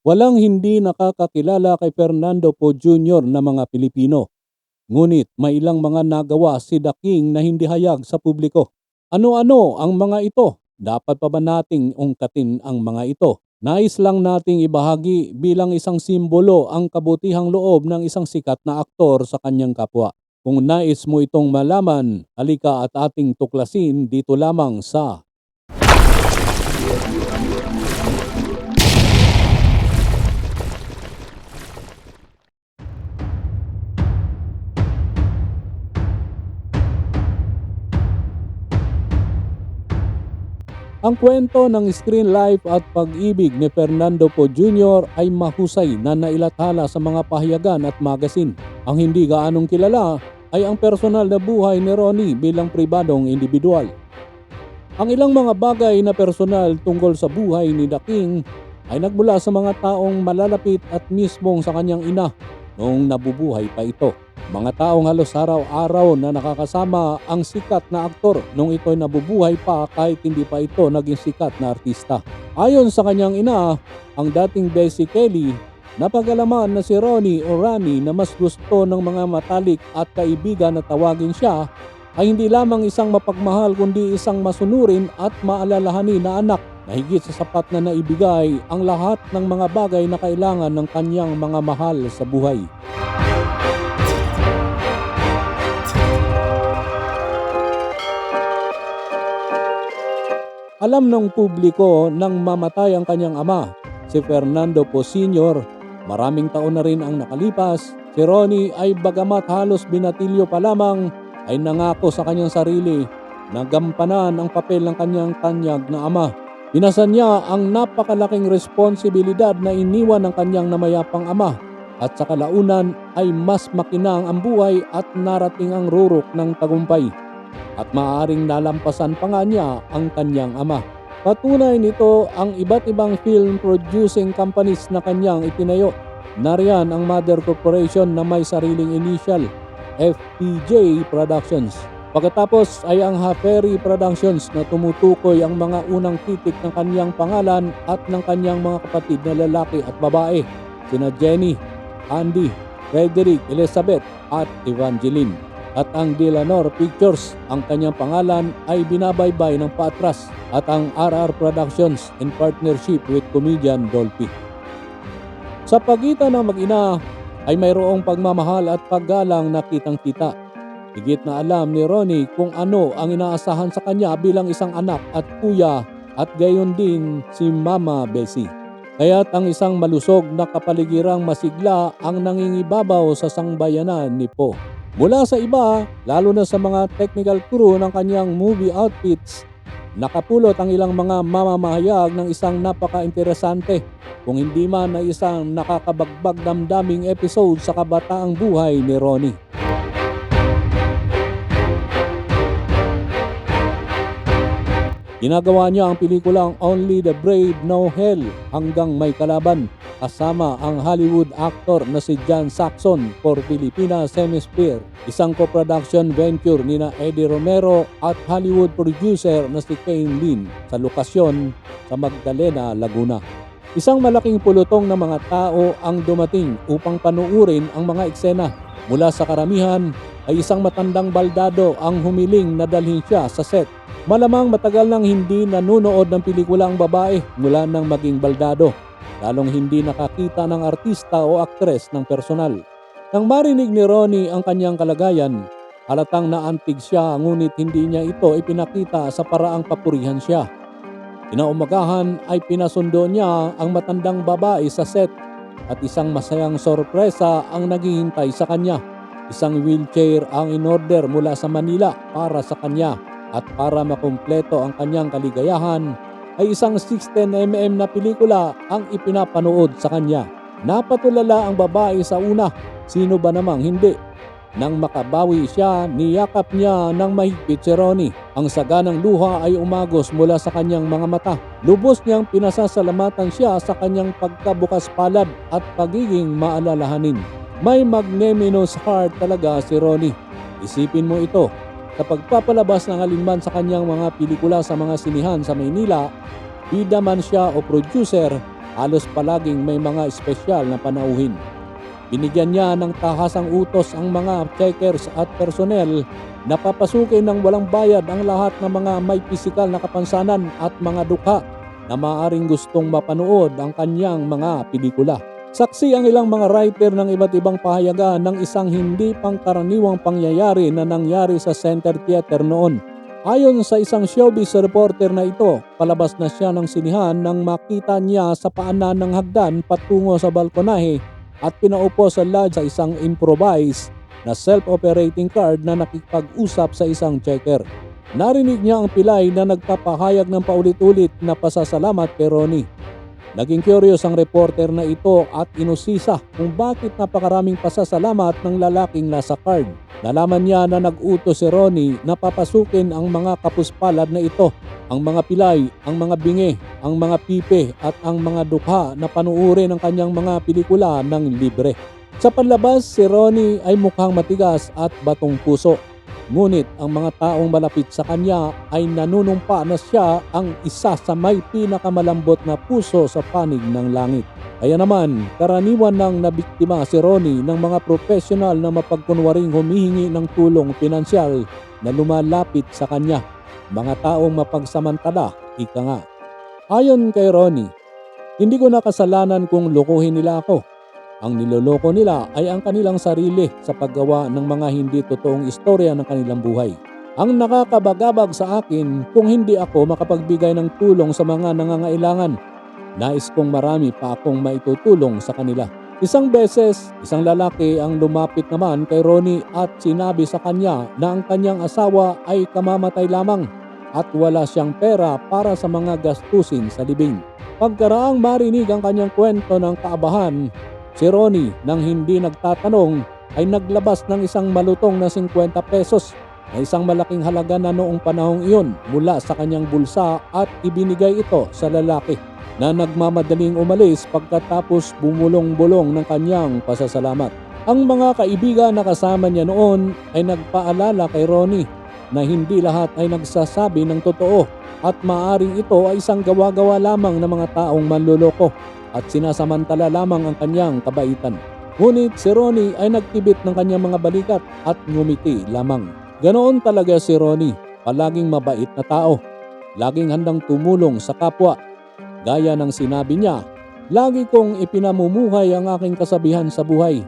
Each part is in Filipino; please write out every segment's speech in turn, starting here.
Walang hindi nakakakilala kay Fernando Po Jr. na mga Pilipino. Ngunit may ilang mga nagawa si The King na hindi hayag sa publiko. Ano-ano ang mga ito? Dapat pa ba nating ungkatin ang mga ito? Nais lang nating ibahagi bilang isang simbolo ang kabutihang loob ng isang sikat na aktor sa kanyang kapwa. Kung nais mo itong malaman, halika at ating tuklasin dito lamang sa Ang kwento ng screen life at pag-ibig ni Fernando Po Jr. ay mahusay na nailathala sa mga pahayagan at magasin. Ang hindi gaanong kilala ay ang personal na buhay ni Ronnie bilang pribadong individual. Ang ilang mga bagay na personal tungkol sa buhay ni The King ay nagmula sa mga taong malalapit at mismong sa kanyang ina noong nabubuhay pa ito. Mga taong halos araw-araw na nakakasama ang sikat na aktor nung ito'y nabubuhay pa kahit hindi pa ito naging sikat na artista. Ayon sa kanyang ina, ang dating Bessie Kelly, napagalaman na si Ronnie o Rani na mas gusto ng mga matalik at kaibigan na tawagin siya ay hindi lamang isang mapagmahal kundi isang masunurin at maalalahanin na anak na higit sa sapat na naibigay ang lahat ng mga bagay na kailangan ng kanyang mga mahal sa buhay. Alam ng publiko nang mamatay ang kanyang ama, si Fernando Po Sr. Maraming taon na rin ang nakalipas, si Ronnie ay bagamat halos binatilyo pa lamang ay nangako sa kanyang sarili na gampanan ang papel ng kanyang tanyag na ama. Pinasan niya ang napakalaking responsibilidad na iniwan ng kanyang namayapang ama at sa kalaunan ay mas makinang ang buhay at narating ang rurok ng tagumpay at maaaring nalampasan pa nga niya ang kanyang ama. Patunay nito ang iba't ibang film producing companies na kanyang itinayo. Nariyan ang Mother Corporation na may sariling initial, FPJ Productions. Pagkatapos ay ang Haperi Productions na tumutukoy ang mga unang titik ng kanyang pangalan at ng kanyang mga kapatid na lalaki at babae, sina Jenny, Andy, Frederick, Elizabeth at Evangeline at ang Dilanor Pictures. Ang kanyang pangalan ay binabaybay ng patras at ang RR Productions in partnership with comedian Dolphy. Sa pagitan ng mag-ina ay mayroong pagmamahal at paggalang na kitang-kita. Higit na alam ni Ronnie kung ano ang inaasahan sa kanya bilang isang anak at kuya at gayon din si Mama Bessie. Kaya't ang isang malusog na kapaligirang masigla ang nangingibabaw sa sangbayanan ni Po. Mula sa iba, lalo na sa mga technical crew ng kanyang movie outfits, nakapulot ang ilang mga mamamahayag ng isang napaka-interesante kung hindi man na isang nakakabagbag damdaming episode sa kabataang buhay ni Ronnie. Ginagawa niya ang pelikulang Only the Brave Know Hell hanggang may kalaban kasama ang Hollywood actor na si John Saxon for Pilipinas Hemisphere, isang co-production venture ni na Eddie Romero at Hollywood producer na si Kane Lin sa lokasyon sa Magdalena, Laguna. Isang malaking pulutong ng mga tao ang dumating upang panuurin ang mga eksena. Mula sa karamihan ay isang matandang baldado ang humiling na dalhin siya sa set Malamang matagal nang hindi nanunood ng pelikula ang babae mula nang maging baldado, lalong hindi nakakita ng artista o aktres ng personal. Nang marinig ni Ronnie ang kanyang kalagayan, halatang naantig siya ngunit hindi niya ito ipinakita sa paraang papurihan siya. Inaumagahan ay pinasundo niya ang matandang babae sa set at isang masayang sorpresa ang naghihintay sa kanya. Isang wheelchair ang inorder mula sa Manila para sa kanya at para makumpleto ang kanyang kaligayahan ay isang 16mm na pelikula ang ipinapanood sa kanya. Napatulala ang babae sa una, sino ba namang hindi? Nang makabawi siya, niyakap niya ng mahigpit si Ronnie. Ang saganang luha ay umagos mula sa kanyang mga mata. Lubos niyang pinasasalamatan siya sa kanyang pagkabukas palad at pagiging maalalahanin. May magnanimous heart talaga si Ronnie. Isipin mo ito, sa pagpapalabas ng alinman sa kanyang mga pelikula sa mga sinihan sa Maynila, bida man siya o producer, halos palaging may mga espesyal na panauhin. Binigyan niya ng tahasang utos ang mga checkers at personnel na papasukin ng walang bayad ang lahat ng mga may pisikal na kapansanan at mga dukha na maaring gustong mapanood ang kanyang mga pelikula. Saksi ang ilang mga writer ng iba't ibang pahayagan ng isang hindi pangkaraniwang pangyayari na nangyari sa Center Theater noon. Ayon sa isang showbiz reporter na ito, palabas na siya ng sinihan nang makita niya sa paanan ng hagdan patungo sa balkonahe at pinaupo sa lodge sa isang improvise na self-operating card na nakipag-usap sa isang checker. Narinig niya ang pilay na nagpapahayag ng paulit-ulit na pasasalamat kay Ronnie. Naging curious ang reporter na ito at inusisa kung bakit napakaraming pasasalamat ng lalaking nasa card. Nalaman niya na nag-utos si Ronnie na papasukin ang mga kapuspalad na ito, ang mga pilay, ang mga bingi, ang mga pipe at ang mga dukha na panuuri ng kanyang mga pelikula ng libre. Sa panlabas, si Ronnie ay mukhang matigas at batong puso. Ngunit ang mga taong malapit sa kanya ay nanunumpa na siya ang isa sa may pinakamalambot na puso sa panig ng langit. Kaya naman, karaniwan nang nabiktima si Ronnie ng mga profesional na mapagkunwaring humihingi ng tulong pinansyal na lumalapit sa kanya. Mga taong mapagsamantala, ika nga. Ayon kay Ronnie, hindi ko nakasalanan kung lukuhin nila ako. Ang niloloko nila ay ang kanilang sarili sa paggawa ng mga hindi totoong istorya ng kanilang buhay. Ang nakakabagabag sa akin kung hindi ako makapagbigay ng tulong sa mga nangangailangan. Nais kong marami pa akong maitutulong sa kanila. Isang beses, isang lalaki ang lumapit naman kay Ronnie at sinabi sa kanya na ang kanyang asawa ay kamamatay lamang at wala siyang pera para sa mga gastusin sa libing. Pagkaraang marinig ang kanyang kwento ng kaabahan, Si Ronnie nang hindi nagtatanong ay naglabas ng isang malutong na 50 pesos na isang malaking halaga na noong panahong iyon mula sa kanyang bulsa at ibinigay ito sa lalaki na nagmamadaling umalis pagkatapos bumulong-bulong ng kanyang pasasalamat. Ang mga kaibigan na kasama niya noon ay nagpaalala kay Ronnie na hindi lahat ay nagsasabi ng totoo at maaring ito ay isang gawa-gawa lamang ng mga taong manluloko at sinasamantala lamang ang kanyang kabaitan. Ngunit si Ronnie ay nagtibit ng kanyang mga balikat at ngumiti lamang. Ganoon talaga si Ronnie, palaging mabait na tao. Laging handang tumulong sa kapwa. Gaya ng sinabi niya, lagi kong ipinamumuhay ang aking kasabihan sa buhay.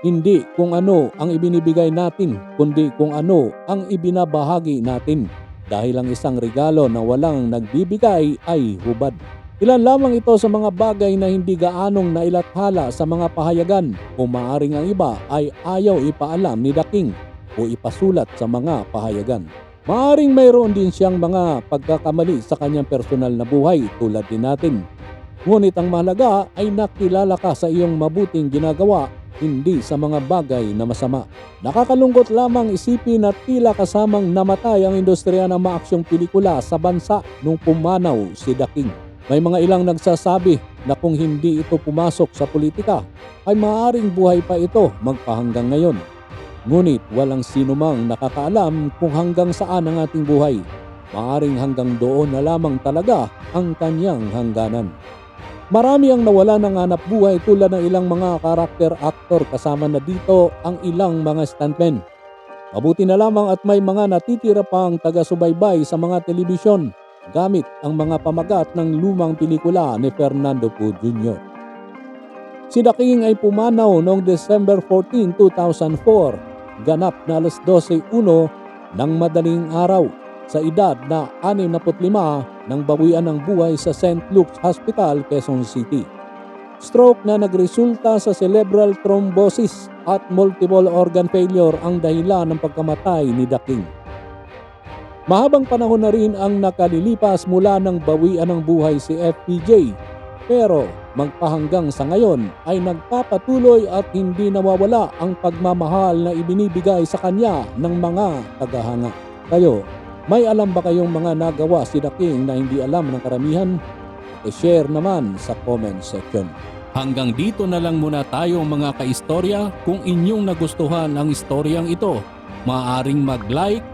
Hindi kung ano ang ibinibigay natin, kundi kung ano ang ibinabahagi natin. Dahil ang isang regalo na walang nagbibigay ay hubad. Ilan lamang ito sa mga bagay na hindi gaanong nailathala sa mga pahayagan o maaring ang iba ay ayaw ipaalam ni The King o ipasulat sa mga pahayagan. Maaring mayroon din siyang mga pagkakamali sa kanyang personal na buhay tulad din natin. Ngunit ang mahalaga ay nakilala ka sa iyong mabuting ginagawa hindi sa mga bagay na masama. Nakakalungkot lamang isipin na tila kasamang namatay ang industriya ng maaksyong pelikula sa bansa nung pumanaw si The King. May mga ilang nagsasabi na kung hindi ito pumasok sa politika ay maaaring buhay pa ito magpahanggang ngayon. Ngunit walang sino mang nakakaalam kung hanggang saan ang ating buhay. Maaring hanggang doon na lamang talaga ang kanyang hangganan. Marami ang nawala ng hanap buhay tulad ng ilang mga karakter actor kasama na dito ang ilang mga stuntmen. Mabuti na lamang at may mga natitira pang taga-subaybay sa mga telebisyon gamit ang mga pamagat ng lumang pelikula ni Fernando Poe Jr. Si The King ay pumanaw noong December 14, 2004, ganap na alas 12.01 ng madaling araw sa edad na 65 nang bawian ng buhay sa St. Luke's Hospital, Quezon City. Stroke na nagresulta sa cerebral thrombosis at multiple organ failure ang dahilan ng pagkamatay ni The King. Mahabang panahon na rin ang nakalilipas mula ng bawian ng buhay si FPJ. Pero magpahanggang sa ngayon ay nagpapatuloy at hindi nawawala ang pagmamahal na ibinibigay sa kanya ng mga tagahanga. Kayo, may alam ba kayong mga nagawa si The King na hindi alam ng karamihan? I-share naman sa comment section. Hanggang dito na lang muna tayo mga kaistorya. Kung inyong nagustuhan ang istoryang ito, maaaring mag-like,